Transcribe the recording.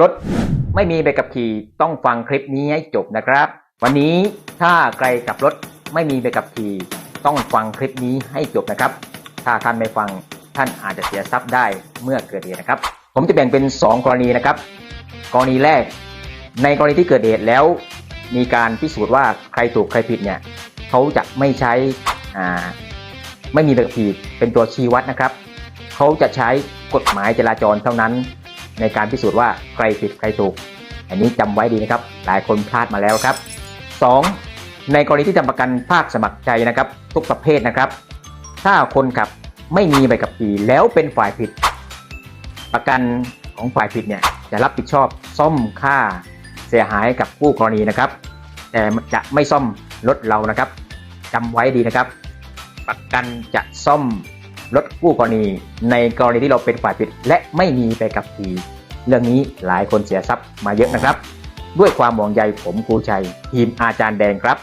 รถไม่มีใบขับขี่ต้องฟังคลิปนี้ให้จบนะครับ วันนี้ถ้าใครขับรถไม่มีใบขับขี่ต้องฟังคลิปนี้ให้จบนะครับ ถ้าท่านไม่ฟังท่านอาจจะเสียทรัพย์ได้เมื่อเกิดเหตุนะครับ ผมจะแบ่งเป็น 2 กรณีนะครับ กรณีแรก ในกรณีที่เกิดเหตุแล้ว มีการพิสูจน์ว่าใครถูกใครผิดเนี่ยเขาจะไม่ใช้อ่าไม่มีใบขับขี่เป็นตัวชี้วัดนะครับเขาจะใช้กฎหมายจราจรเท่านั้น ในการพิสูจน์ว่าใครผิดใครถูก อันนี้จำไว้ดีนะครับ หลายคนพลาดมาแล้วครับ 2. ในกรณีที่ทำประกันภาคสมัครใจนะครับ ทุกประเภทนะครับ ถ้าคนขับไม่มีใบขับขี่แล้วเป็นฝ่ายผิด ประกันของฝ่ายผิดเนี่ยจะรับผิดชอบซ่อมค่าเสียหายกับผู้กรณีนะครับ แต่จะไม่ซ่อมรถเรานะครับจำไว้ดีนะครับ ประกันจะซ่อม รถคู่กรณี ในกรณีที่เราเป็นฝ่ายผิด และไม่มีใบขับขี่เรื่องนี้หลายคนเสียทรัพย์มาเยอะนะครับ ด้วยความห่วงใยผมครูชัย ทีมอาจารย์แดงครับ